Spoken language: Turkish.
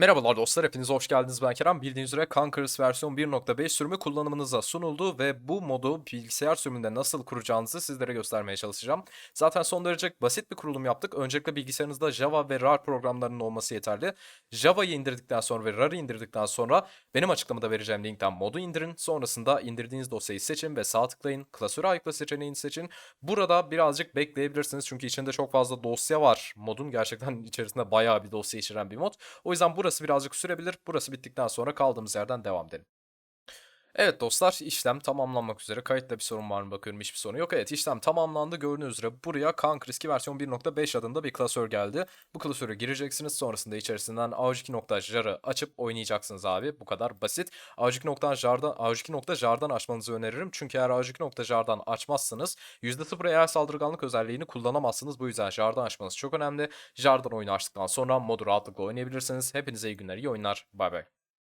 Merhabalar dostlar, hepiniz hoş geldiniz. Ben Kerem. Bildiğiniz üzere Conquerors versiyon 1.5 sürümü kullanımınıza sunuldu ve bu modu bilgisayar sürümünde nasıl kuracağınızı sizlere göstermeye çalışacağım. Zaten son derece basit bir kurulum yaptık. Öncelikle bilgisayarınızda Java ve RAR programlarının olması yeterli. Java'yı indirdikten sonra ve RAR'ı indirdikten sonra benim açıklamada vereceğim linkten modu indirin. Sonrasında indirdiğiniz dosyayı seçin ve sağ tıklayın. Klasöre ayıkla seçeneğini seçin. Burada birazcık bekleyebilirsiniz çünkü içinde çok fazla dosya var. Modun gerçekten içerisinde bayağı bir dosya içeren bir mod. O yüzden burası birazcık sürebilir. Burası bittikten sonra kaldığımız yerden devam edelim. Evet dostlar işlem tamamlanmak üzere. Kayıtta bir sorun var mı bakıyorum hiçbir sorun yok. Evet işlem tamamlandı. Gördüğünüz üzere buraya Conquer 2 versiyon 1.5 adında bir klasör geldi. Bu klasöre gireceksiniz. Sonrasında içerisinden AUG2.jar'ı açıp oynayacaksınız abi. Bu kadar basit. AUG2.jar'dan AUG2.jar'dan açmanızı öneririm. Çünkü eğer AUG2.jar'dan açmazsanız %0 AI saldırganlık özelliğini kullanamazsınız. Bu yüzden jar'dan açmanız çok önemli. Jar'dan oyunu açtıktan sonra modu rahatlıkla oynayabilirsiniz. Hepinize iyi günler, iyi oyunlar. Bay bay.